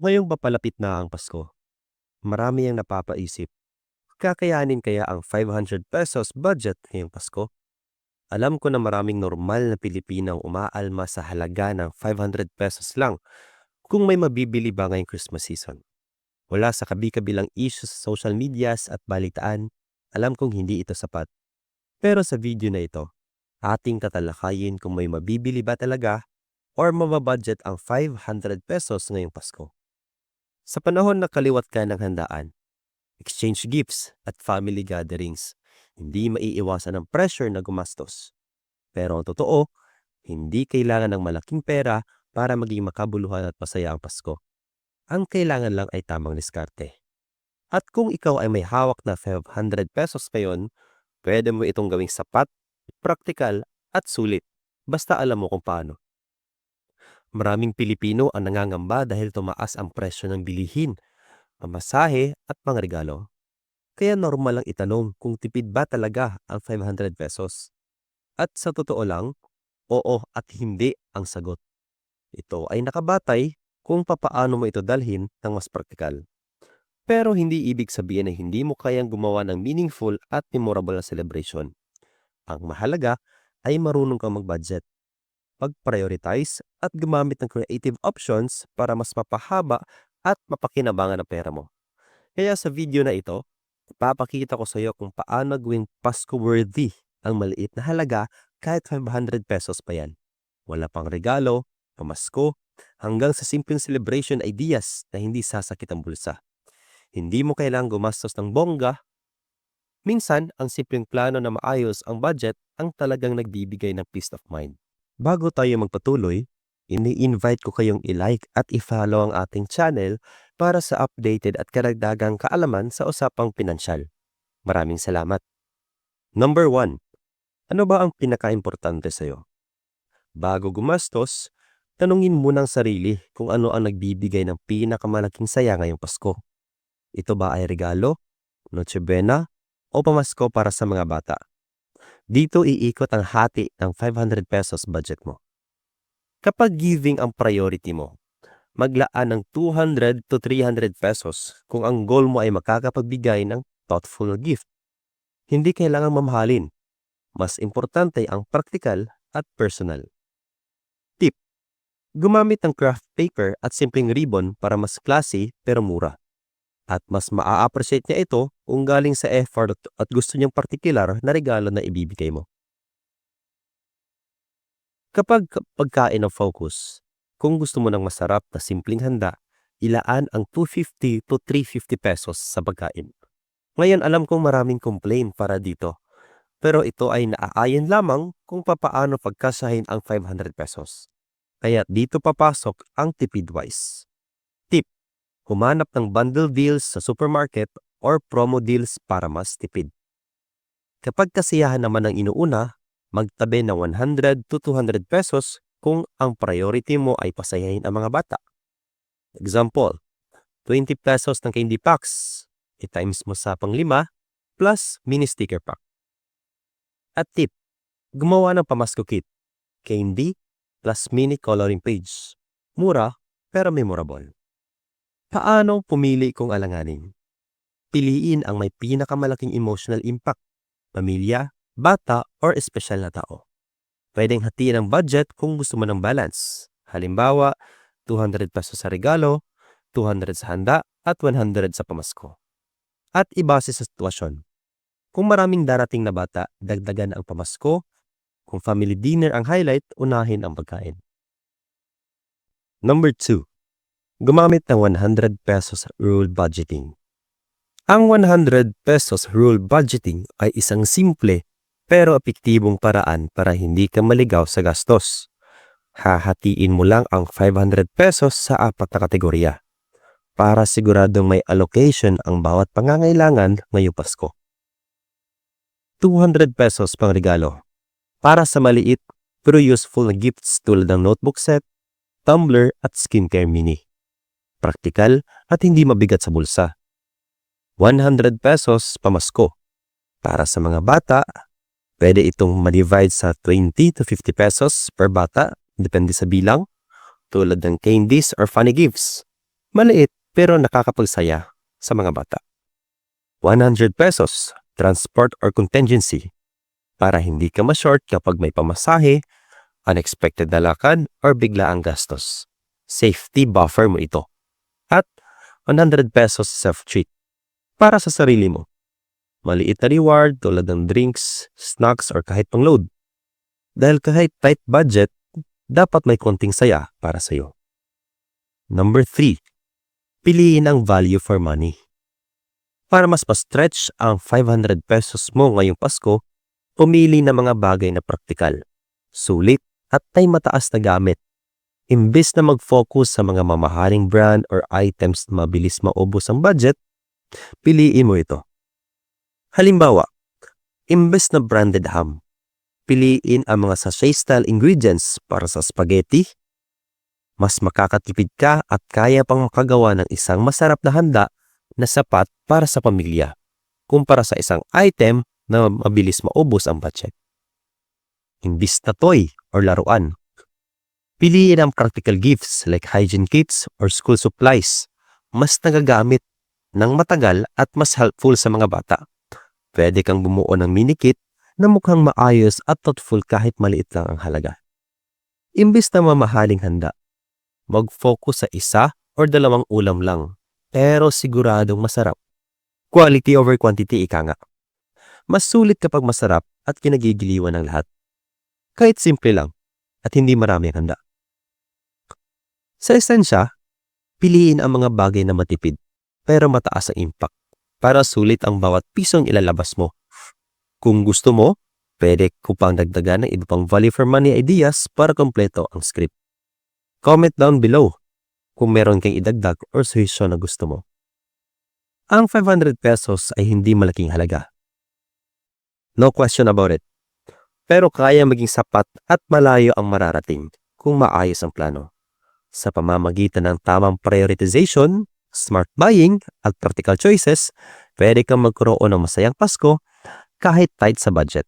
Ngayong papalapit na ang Pasko, marami ang napapaisip, kakayanin kaya ang 500 pesos budget ngayong Pasko? Alam ko na maraming normal na Pilipinang umaalma sa halaga ng 500 pesos lang kung may mabibili ba ngayong Christmas season. Wala sa kabi-kabilang issues sa social medias at balitaan, alam kong hindi ito sapat. Pero sa video na ito, ating tatalakayin kung may mabibili ba talaga or mababudget ang 500 pesos ngayong Pasko. Sa panahon na kaliwat ka ng handaan, exchange gifts at family gatherings, hindi maiiwasan ang pressure na gumastos. Pero ang totoo, hindi kailangan ng malaking pera para maging makabuluhan at masaya ang Pasko. Ang kailangan lang ay tamang diskarte. At kung ikaw ay may hawak na 500 pesos ngayon, pwede mo itong gawing sapat, praktikal at sulit. Basta alam mo kung paano. Maraming Pilipino ang nangangamba dahil tumaas ang presyo ng bilihin, pamasahe at mga regalo. Kaya normal lang itanong kung tipid ba talaga ang 500 pesos. At sa totoo lang, oo at hindi ang sagot. Ito ay nakabatay kung papaano mo ito dalhin ng mas praktikal. Pero hindi ibig sabihin na hindi mo kayang gumawa ng meaningful at memorable na celebration. Ang mahalaga ay marunong kang mag-budget, pag-prioritize at gumamit ng creative options para mas mapahaba at mapakinabangan ang pera mo. Kaya sa video na ito, ipapakita ko sa iyo kung paano gawing Pasko-worthy ang maliit na halaga kahit 500 pesos pa yan. Wala pang regalo, pamasko, hanggang sa simpleng celebration ideas na hindi sasakit ang bulsa. Hindi mo kailangang gumastos ng bongga. Minsan, ang simpleng plano na maayos ang budget ang talagang nagbibigay ng peace of mind. Bago tayo magpatuloy, ini-invite ko kayong i-like at i-follow ang ating channel para sa updated at karagdagang kaalaman sa usapang pinansyal. Maraming salamat. Number 1. Ano ba ang pinaka-importante sa iyo? Bago gumastos, tanungin muna ang sarili kung ano ang nagbibigay ng pinakamalaking saya ngayong Pasko. Ito ba ay regalo, Noche Buena, o pamasko para sa mga bata? Dito iikot ang hati ng 500 pesos budget mo. Kapag giving ang priority mo, maglaan ng 200 to 300 pesos kung ang goal mo ay makakapagbigay ng thoughtful gift. Hindi kailangan mamahalin. Mas importante ang praktikal at personal. Tip. Gumamit ng craft paper at simpleng ribbon para mas classy pero mura. At mas maa-appreciate niya ito kung galing sa effort at gusto niyang particular na regalo na ibibigay mo. Kapag pagkain ang focus, kung gusto mo ng masarap na simpleng handa, ilaan ang 250 to 350 pesos sa pagkain. Ngayon alam kong maraming complain para dito, pero ito ay naaayon lamang kung papaano pagkasahin ang 500 pesos. Kaya dito papasok ang tipid wise. Tip, humanap ng bundle deals sa supermarket or promo deals para mas tipid. Kapag kasiyahan naman ang inuuna, magtabi ng 100 to 200 pesos kung ang priority mo ay pasayahin ang mga bata. Example, 20 pesos ng candy packs, i-times mo sa pang lima, plus mini sticker pack. At tip, gumawa ng pamasko kit, candy plus mini coloring page. Mura pero memorable. Paano pumili kung alanganin? Piliin ang may pinakamalaking emotional impact, pamilya, bata, or espesyal na tao. Pwedeng hatiin ang budget kung gusto mo ng balance. Halimbawa, 200 pesos sa regalo, 200 sa handa, at 100 sa pamasko. At ibase sa sitwasyon. Kung maraming darating na bata, dagdagan ang pamasko. Kung family dinner ang highlight, unahin ang pagkain. Number 2. Gumamit ng 100 pesos rule budgeting. Ang 100 pesos rule budgeting ay isang simple pero epektibong paraan para hindi ka maligaw sa gastos. Hahatiin mo lang ang 500 pesos sa apat na kategorya para siguradong may allocation ang bawat pangangailangan ngayong Pasko. 200 pesos pang regalo para sa maliit pero useful na gifts tulad ng notebook set, tumbler at skincare mini. Praktikal at hindi mabigat sa bulsa. 100 pesos pamasko. Para sa mga bata, Pwede itong ma-divide sa 20 to 50 pesos per bata, depende sa bilang, tulad ng candies or funny gifts. Maliit pero nakakapagsaya sa mga bata. 100 pesos, transport or contingency, para hindi ka ma-short kapag may pamasahe, unexpected na lakad, or bigla ang gastos. Safety buffer mo ito. At 100 pesos self-treat para sa sarili mo. Maliit na reward tulad ng drinks, snacks, or kahit pang load. Dahil kahit tight budget, dapat may konting saya para sa'yo. Number 3. Piliin ang value for money. Para mas pa-stretch ang 500 pesos mo ngayong Pasko, pumili ng mga bagay na praktikal, sulit at may mataas na gamit. Imbes na mag-focus sa mga mamahaling brand or items na mabilis maubos ang budget, piliin mo ito. Halimbawa, imbes na branded ham, piliin ang mga sachet-style ingredients para sa spaghetti. Mas makakatipid ka at kaya pang makagawa ng isang masarap na handa na sapat para sa pamilya kumpara sa isang item na mabilis maubos ang budget. Imbis na toy or laruan, piliin ang practical gifts like hygiene kits or school supplies. Mas nagagamit ng matagal at mas helpful sa mga bata. Pwede kang bumuo ng mini kit na mukhang maayos at thoughtful kahit maliit lang ang halaga. Imbis na mamahaling handa, mag-focus sa isa or dalawang ulam lang, pero siguradong masarap. Quality over quantity ika nga. Mas sulit kapag masarap at kinagigiliwan ng lahat. Kahit simple lang at hindi marami ang handa. Sa esensya, piliin ang mga bagay na matipid pero mataas ang impact para sulit ang bawat pisong ilalabas mo. Kung gusto mo, pwede ko pang dagdagan ng iba pang value for money ideas para kompleto ang script. Comment down below kung meron kang idagdag or suggestion na gusto mo. Ang 500 pesos ay hindi malaking halaga. No question about it. Pero kaya maging sapat at malayo ang mararating kung maayos ang plano. Sa pamamagitan ng tamang prioritization, smart buying at practical choices, pwede kang magkaroon ng masayang Pasko kahit tight sa budget.